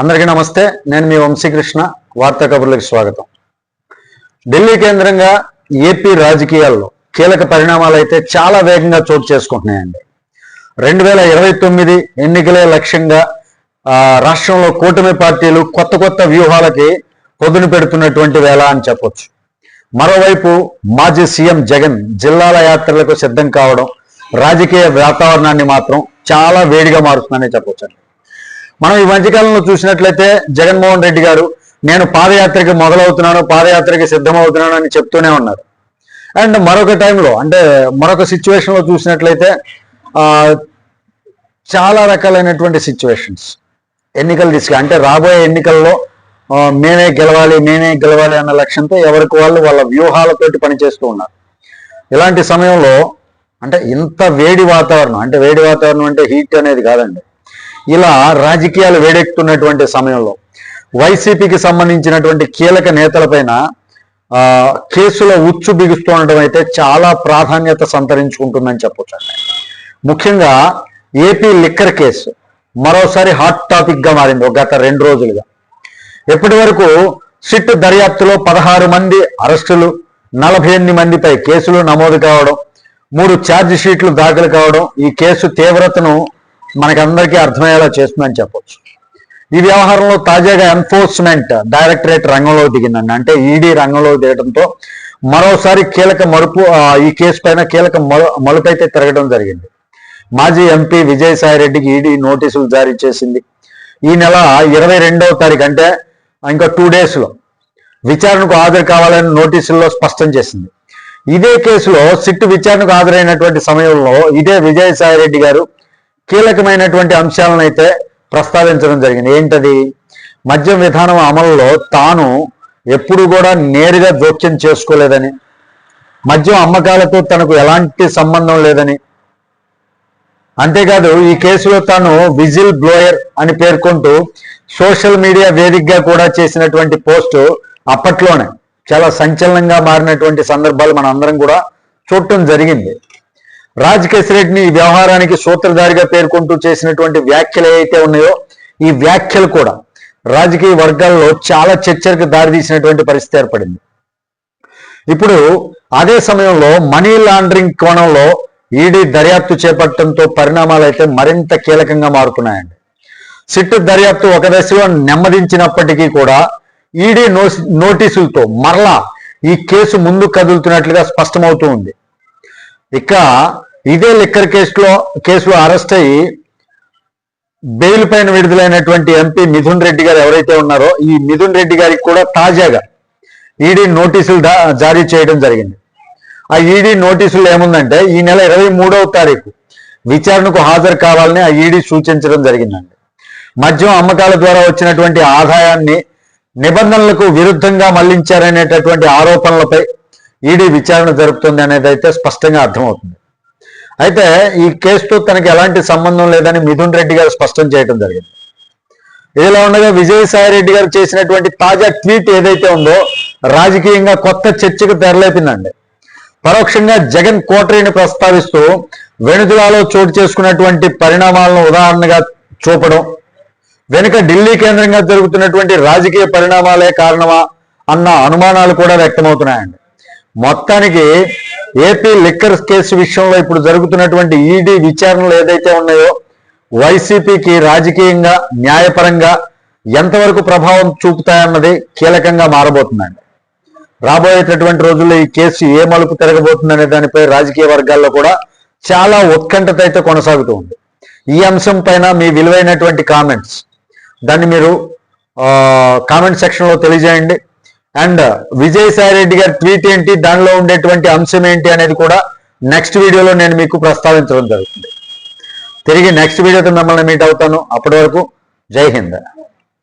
అందరికీ నమస్తే. నేను మీ వంశీకృష్ణ. వార్తా కబుర్లకు స్వాగతం. ఢిల్లీ కేంద్రంగా ఏపీ రాజకీయాల్లో కీలక పరిణామాలు అయితే చాలా వేగంగా చోటు చేసుకుంటున్నాయండి. రెండు వేల ఇరవై తొమ్మిది ఎన్నికలే లక్ష్యంగా రాష్ట్రంలో కూటమి పార్టీలు కొత్త కొత్త వ్యూహాలకి పొదును పెడుతున్నటువంటి వేళ అని చెప్పొచ్చు. మరోవైపు మాజీ సీఎం జగన్ జిల్లాల యాత్రలకు సిద్ధం కావడం రాజకీయ వాతావరణాన్ని మాత్రం చాలా వేడిగా మారుతుందని చెప్పొచ్చండి. మనం ఈ మధ్యకాలంలో చూసినట్లయితే జగన్మోహన్ రెడ్డి గారు నేను పాదయాత్రకి మొదలవుతున్నాను పాదయాత్రకి సిద్ధమవుతున్నాను అని చెప్తూనే ఉన్నారు. అండ్ మరొక టైంలో అంటే మరొక సిచ్యువేషన్లో చూసినట్లయితే చాలా రకాలైనటువంటి సిచ్యువేషన్స్. ఎన్నికలు తీసుకు అంటే రాబోయే ఎన్నికల్లో మేమే గెలవాలి మేమే గెలవాలి అన్న లక్ష్యంతో ఎవరికి వాళ్ళు వాళ్ళ వ్యూహాలతోటి పనిచేస్తూ ఉన్నారు. ఇలాంటి సమయంలో అంటే ఇంత వేడి వాతావరణం అంటే వేడి వాతావరణం అంటే హీట్ అనేది కాదండి. ఇలా రాజకీయాలు వేడెక్కుతున్నటువంటి సమయంలో వైసీపీకి సంబంధించినటువంటి కీలక నేతలపైన కేసుల ఉచ్చు బిగుస్తుండటం అయితే చాలా ప్రాధాన్యత సంతరించుకుంటుందని చెప్పొచ్చు ముఖ్యంగా ఏపీ లిక్కర్ కేసు మరోసారి హాట్ టాపిక్గా మారింది ఒక గత రెండు రోజులుగా. ఇప్పటి వరకు సిట్ దర్యాప్తులో పదహారు మంది అరెస్టులు నలభై ఎనిమిది మందిపై కేసులు నమోదు కావడం మూడు ఛార్జ్ షీట్లు దాఖలు కావడం ఈ కేసు తీవ్రతను మనకందరికీ అర్థమయ్యేలా చేస్తుందని చెప్పొచ్చు. ఈ వ్యవహారంలో తాజాగా ఎన్ఫోర్స్మెంట్ డైరెక్టరేట్ రంగంలో దిగిందండి. అంటే ఈడీ రంగంలో దిగడంతో మరోసారి కీలక మలుపు ఈ కేసు పైన కీలక మలు మలుపైతే తిరగడం జరిగింది. మాజీ ఎంపీ విజయసాయి రెడ్డికి ఈడీ నోటీసులు జారీ చేసింది. ఈ నెల ఇరవై రెండవ తారీఖు అంటే ఇంకా టూ డేస్లో విచారణకు హాజరు కావాలని నోటీసుల్లో స్పష్టం చేసింది. ఇదే కేసులో సిట్ విచారణకు హాజరైనటువంటి సమయంలో ఇదే విజయసాయి రెడ్డి గారు కీలకమైనటువంటి అంశాలను అయితే ప్రస్తావించడం జరిగింది. ఏంటది? మద్యం విధానం అమలులో తాను ఎప్పుడు కూడా నేరుగా జోక్యం చేసుకోలేదని మద్యం అమ్మకాలతో తనకు ఎలాంటి సంబంధం లేదని. అంతేకాదు ఈ కేసులో తాను విజిల్ బ్లోయర్ అని పేర్కొంటూ సోషల్ మీడియా వేదికగా కూడా చేసినటువంటి పోస్టు అప్పట్లోనే చాలా సంచలనంగా మారినటువంటి సందర్భాలు మన అందరం కూడా చూడటం జరిగింది. రాజ్ రెడ్డిని ఈ వ్యవహారానికి సూత్రధారిగా పేర్కొంటూ చేసినటువంటి వ్యాఖ్యలు ఏవైతే ఉన్నాయో ఈ వ్యాఖ్యలు కూడా రాజకీయ వర్గాల్లో చాలా చర్చలకు దారితీసినటువంటి పరిస్థితి ఏర్పడింది. ఇప్పుడు అదే సమయంలో మనీ లాండరింగ్ కోణంలో ఈడీ దర్యాప్తు చేపట్టడంతో పరిణామాలు అయితే మరింత కీలకంగా మారుతున్నాయండి. సిట్ దర్యాప్తు ఒక దశలో నెమ్మదించినప్పటికీ కూడా ఈడీ నోటీసులతో మరలా ఈ కేసు ముందు కదులుతున్నట్లుగా స్పష్టమవుతూ ఉంది. ఇక ఇదే లిక్కర్ కేసులో కేసులో అరెస్ట్ అయ్యి బెయిల్ పైన విడుదలైనటువంటి ఎంపీ మిథున్ రెడ్డి గారు ఎవరైతే ఉన్నారో ఈ మిథున్ రెడ్డి గారికి కూడా తాజాగా ఈడీ నోటీసులు జారీ చేయడం జరిగింది. ఆ ఈడీ నోటీసులు ఏముందంటే ఈ నెల ఇరవై మూడవ తారీఖు విచారణకు హాజరు కావాలని ఆ ఈడీ సూచించడం జరిగిందండి. మద్యం అమ్మకాల ద్వారా వచ్చినటువంటి ఆదాయాన్ని నిబంధనలకు విరుద్ధంగా మళ్ళించారనేటటువంటి ఆరోపణలపై ఈడీ విచారణ జరుపుతుంది అనేది అయితే స్పష్టంగా అర్థమవుతుంది. అయితే ఈ కేసుతో తనకి ఎలాంటి సంబంధం లేదని మిథున్ రెడ్డి గారు స్పష్టం చేయడం జరిగింది. ఇదిలా ఉండగా విజయసాయి రెడ్డి గారు చేసినటువంటి తాజా ట్వీట్ ఏదైతే ఉందో రాజకీయంగా కొత్త చర్చకు తెరలేపిందండి. పరోక్షంగా జగన్ కోటరీని ప్రస్తావిస్తూ వెనుజులాలో చోటు చేసుకున్నటువంటి పరిణామాలను ఉదాహరణగా చూపడం వెనుక ఢిల్లీ కేంద్రంగా జరుగుతున్నటువంటి రాజకీయ పరిణామాలే కారణమా అన్న అనుమానాలు కూడా వ్యక్తమవుతున్నాయండి. మొత్తానికి ఏపీ లిక్కర్ కేసు విషయంలో ఇప్పుడు జరుగుతున్నటువంటి ఈడీ విచారణలు ఏదైతే ఉన్నాయో వైసీపీకి రాజకీయంగా న్యాయపరంగా ఎంతవరకు ప్రభావం చూపుతాయన్నది కీలకంగా మారబోతుందండి. రాబోయేటటువంటి రోజుల్లో ఈ కేసు ఏ మలుపు తిరగబోతుందనే దానిపై రాజకీయ వర్గాల్లో కూడా చాలా ఉత్కంఠత అయితే కొనసాగుతూ ఉంది. ఈ అంశం పైన మీ విలువైనటువంటి కామెంట్స్. దాన్ని మీరు కామెంట్ సెక్షన్లో తెలియజేయండి. అండ్ విజయసాయి రెడ్డి గారి ట్వీట్ ఏంటి? దానిలో ఉండేటువంటి అంశం ఏంటి అనేది కూడా నెక్స్ట్ వీడియోలో నేను మీకు ప్రస్తావించడం జరుగుతుంది. తిరిగి నెక్స్ట్ వీడియోతో మిమ్మల్ని మీట్ అవుతాను. అప్పటి వరకు జై హింద్.